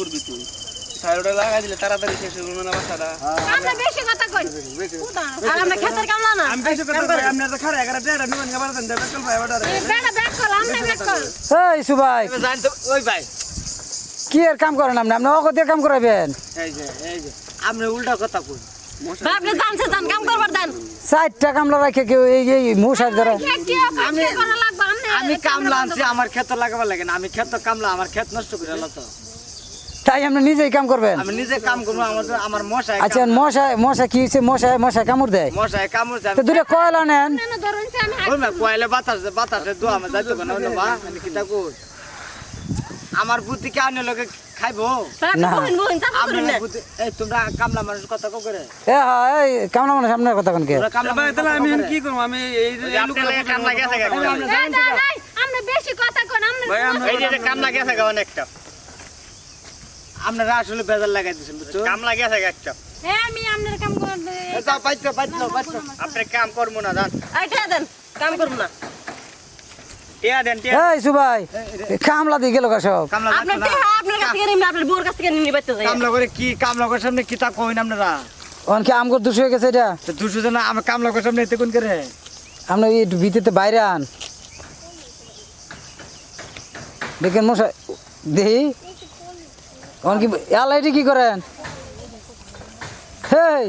করবি তুই? সাইডটা লাগাই দিলে তাড়াতাড়ি শেষ হইব না বাসাটা। আমরা বেশি কথা কই। আর আমরা খেতের কামলা না। আমি বেশি কথা কই আপনি তো খারে এগারে দেড় নিবেন খাবার দেন দেবে চল ভাই ব্যাক কল আমরা ব্যাক কল। এই সুভাই জানতো ওই ভাই। কি এর কাম করেন আপনি? আপনি অগো দিয়ে কাম করাবেন এই যে এই যে আপনি উল্টা কথা কই। আপনি জানছে জান কাম করবার দেন। চারটা কামলা রাখে কেউ এই এই মশার ধরে। আমি কামলা আনছি আমার ক্ষেত লাগাবার লাগে না। আমি ক্ষেত কামলা আমার ক্ষেত নষ্ট করে তো। তাই আপনি নিজেই কাম করবেন আমি নিজে কাম করব আমার আমার মশাই আচ্ছা মশা মশা কি হচ্ছে মশা মশা কামড় দেয় মশাই কামড় যায় তো দুটো কয়লা নেন না ধরুনছে আমি ওই মা কয়লে বাতাস বাতাসে দোয়া আমার যাইতো না মা আমি কি তা আমার বুদ্ধি কে আনে লোকে খাইবো না। তোমরা কামলা মানুষ কথা কো করে এ হ্যাঁ এই কামলা মানে সামনের কথা কোনকে তোমরা কামলা মানুষ তাহলে আমি কি করব আমি এই কো। আপনার কামলা গেছে গা এই না নাই আমরা বেশি কথা কই আমরা এই যে কামলা গেছে অনেকটা আপনারা আসলে বেজার লাগাই দিয়েছেন বুঝছ? কামলা গেছে গা একটা। এ আমি আপনার কাম করতে যাও বাইতো বাইতো বাইতো আপনি কাম করব না জান আইটা দেন কাম করব না। টিয়া দেন টিয়া। এই সুভাই কামলা দিয়ে গেল সব। কামলা আপনার যাচ্ছে দেহ না। আপনার কাছ থেকে নিয়ে আপনার বোর কাছ থেকে নিয়ে বাইতে যাই। কামলা করে কি কামলা করে সামনে কি তা কইন আপনারা? অনকে আমগর দুশো হয়ে গেছে এটা? দুশো জন আমি কামলা করে সামনে এতে কোন করে? আপনি এই ভিতরে বাইরে আন। দেখেন মশা দেহি অনকি এলাইটি কি করেন? হেই!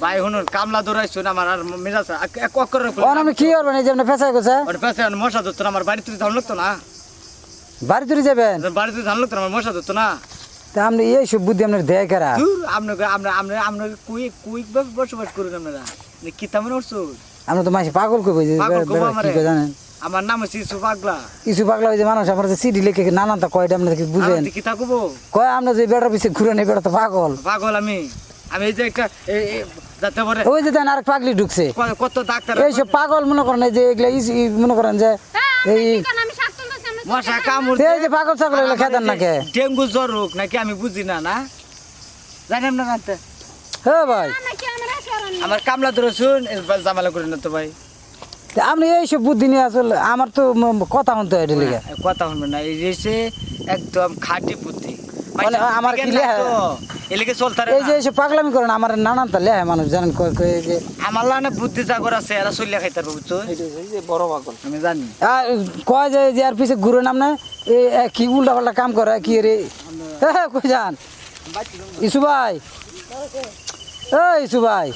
ভাই শুনুন কামলা দৌড়াইছো না আমার আর মেজাজ এক অক্ষর অন আপনি কি করবেন এই যে ফেসাই গেছে? ওর পাশে মশা ধরতো না আমার বাড়িতে ধান লাগতো না। বাড়ি যাবেন? বাড়িতে ধান লাগতো আমার মশা ধরতো না। তা আপনি এই সব বুদ্ধি আপনার দেয় কারা? আপনাকে আমরা আমরা আমরা কুইক কুইক ভাবে বসবাস করুন আপনারা। কি তেমন উঠছো আমরা তো মাসে পাগল করব বেড়া- বেড়া জানেন? আমার নাম হচ্ছে ইসু পাগলা কিছু পাগলা ওই যে মানুষ আমরা যে সিডি লিখে নানান তা কয়টা আপনার বুঝেন? কি থাকব কয় আমরা যে বেড়ার পিছিয়ে ঘুরে নেই বেড়া তো পাগল। পাগল আমি। আমি এই যে একটা এই- এই যাতে পরে ওই যে দেন আরেক পাগলি ঢুকছে। কত ডাক্তার এইসব পাগল মনে করেন এই যে এগুলা ইস- মনে করেন যে এই আমি শাক মশা কামড় এই যে পাগল ছাগল এগুলো খেতেন না কে ডেঙ্গু জ্বর হোক নাকি আমি বুঝি না না? জানেন না জানতে হ্যাঁ ভাই। আমরা কামলা ধরে শুন জামালা করে না তো ভাই। আপনি এইসব বুদ্ধি নিয়ে আসলে আমার তো কথা শুনতে হয় লিগে। কথা শুনবে না এই যে একদম খাঁটি বুদ্ধি। মানে আমার কি? এলিকে চলতে এই যে এইসব পাগলামি করেন আমার নানান তা লেহায় মানুষ জানেন কয় কয় যে। আমার লানে বুদ্ধি জাগর আছে এরা চলিয়া খাইতে পারব বুঝছ? বড় পাগল। আমি জানি। আর কয় যে যে আর পিছে ঘুরে নাম না এ, কি উল্টা পাল্টা কাম করে কি রে? হ্যাঁ কই যান? ইসু ভাই। এই ইসু ভাই।